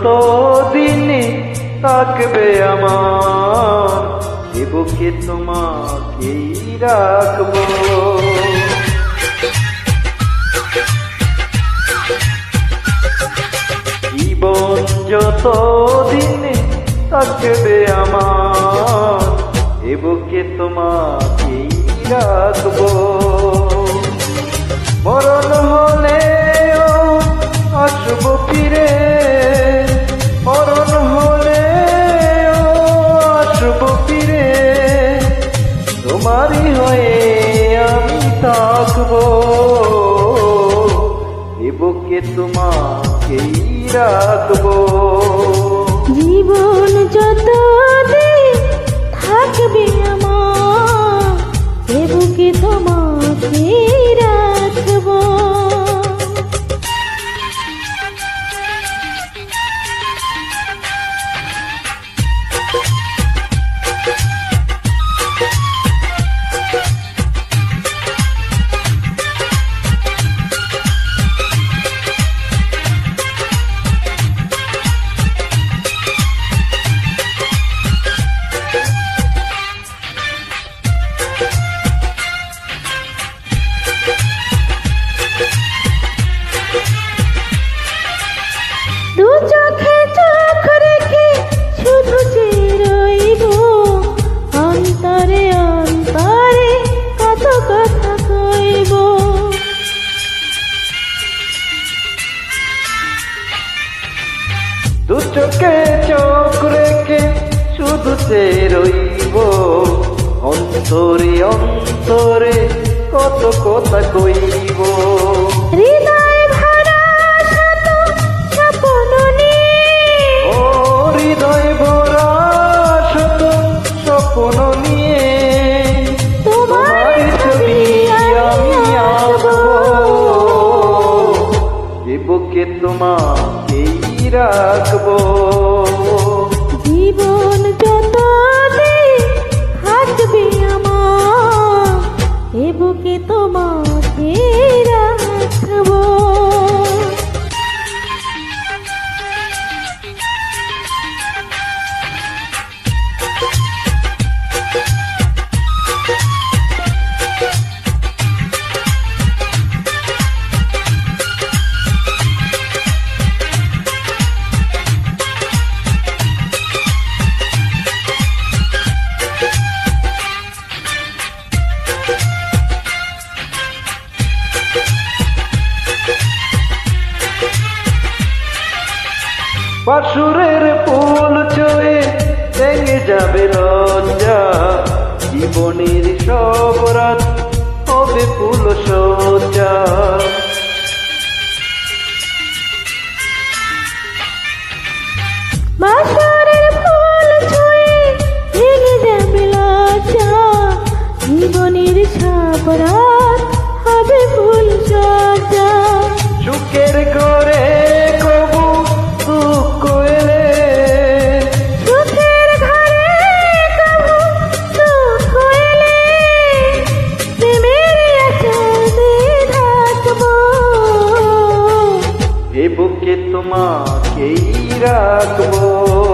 যত দিনে থাকবে আমার? এ বুকে তোমাকেই রাখব। জীবন যত দিনে থাকবে আমার, এ বুকে তোমাকেই রাখব। মরণ হলে আসব ফিরে। বুকে তোমাকেই রাখব। জীবন যত থাকবে আমার চোখে চোখ রেখে শুধু সে রইব অন্তরে অন্তরে কত কথা কইব। হৃদয় ভরা শত স্বপ্ন ও হৃদয় ভরা শত স্বপ্ন নিয়ে। তোমার তোমার ছবি আমি আঁকবো। এ বুকে তোমাকেই রাখব। জীবন যত হাসবে আমার এ তোমার বাসুরের ফুল চয়ে ভেঙে যাবে লজ্জা। জীবনের সব রাত হবে ফুল সজ্জা। বুকে তোমাকেই রাখব।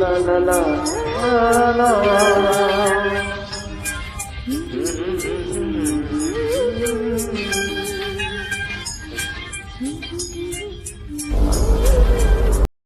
la la la la la